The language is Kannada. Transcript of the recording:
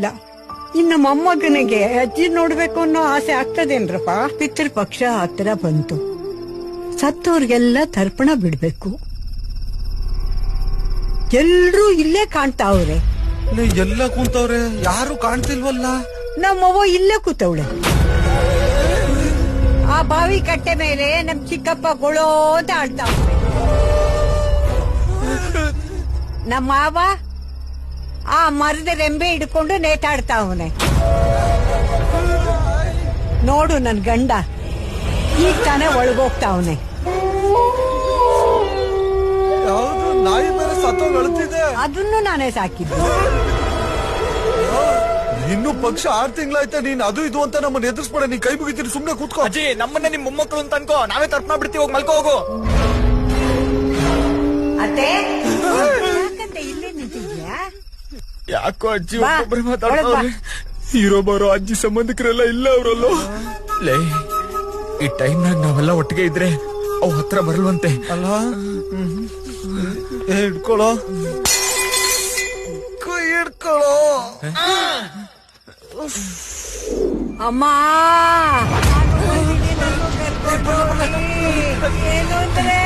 ಇಲ್ಲ ಇನ್ನು ಮೊಮ್ಮಗನಿಗೆ ಅಜ್ಜಿ ನೋಡ್ಬೇಕು ಅನ್ನೋ ಆಸೆ ಆಗ್ತದೇನ್ರಪ್ಪ? ಪಿತೃಪಕ್ಷ ಹತ್ತಿರ ಬಂತು. ಸತ್ತೋರ್ಗೆಲ್ಲ ತರ್ಪಣ ಬಿಡ್ಬೇಕು. ಎಲ್ರೂ ಇಲ್ಲೇ ಕಾಣ್ತಾವ್ರೆ. ಎಲ್ಲ ಕೂತವ್ರೆ ಯಾರು ಕಾಣ್ತಿಲ್ವಲ್ಲ? ನಮ್ಮವ್ವ ಇಲ್ಲೇ ಕೂತವಳೆ. ಆ ಬಾವಿ ಕಟ್ಟೆ ಮೇಲೆ ನಮ್ ಚಿಕ್ಕಪ್ಪ ಗೊಳೋ ಅಂತ ಆಡ್ತಾವ್ರೆ. ನಮ್ಮ ಮಾವ ಆ ಮರದ ರೆಂಬೆ ಹಿಡ್ಕೊಂಡು ನೇತಾಡ್ತಾವನೆ ನೋಡು ನನ್ ಗಂಡ. ಈಗ ತಾನೇ ಒಳಗೋಗ್ತಾ ಅವನೆ. ನಾಯಿ ಮೇಲೆ ಸತ್ತೋಗ್ ಅಳ್ತಿದೆ ಅದನ್ನು ನಾನೇ ಸಾಕಿದ್ದು. ಇನ್ನು ಪಕ್ಷ ಆರ್ ತಿಂಗಳಾಯ್ತಾ ನೀನ್ ಅದು ಇದು ಅಂತ ನಮ್ಮನ್ನ ಎದುರಿಸ್ಬೇಡ ನೀನ್ ಕೈ ಮುಗಿತೀನಿ ಸುಮ್ನೆ ಕೂತ್ಕೋ. ಅಜ್ಜಿ ನಮ್ಮನ್ನ ನಿಮ್ ಮೊಮ್ಮಕ್ಕಳು ಅಂತ ಅನ್ಕೋ ನಾವೇ ತರ್ಪಣ ಬಿಡ್ತೀವಿ ಹೋಗಿ ಮಲ್ಕೋ ಹೋಗು. ಅತ್ತೆ ಯಾಕಂತ ಇಲ್ಲೇ ನಿಂತಿದ್ಯಾ? ಯಾಕೋ ಅಜ್ಜಿ ಒಬ್ಬೊಬ್ರೆ ಒಳಗ್ ಮಾತಾಡ್ತಾವ್ರೆ ಹೀರೋ ಬರೋ ಅಜ್ಜಿ ಸಂಬಂಧಿಕರೆಲ್ಲ ಇಲ್ಲ ಅವರಲ್ಲೋ? ಲೇ ಈ ಟೈಮ್ನಾಗ ನಾವೆಲ್ಲ ಒಟ್ಟಿಗೆ ಇದ್ರೆ ಅವ್ ಹತ್ರ ಬರಲ್ವಂತೆ. ಅಲ್ಲ? ಹಿಡ್ಕೊಳೋ? ಕೈ ಹಿಡ್ಕೊಳೋ? ಅಮ್ಮ. ಏನು ಅಂದ್ರೆ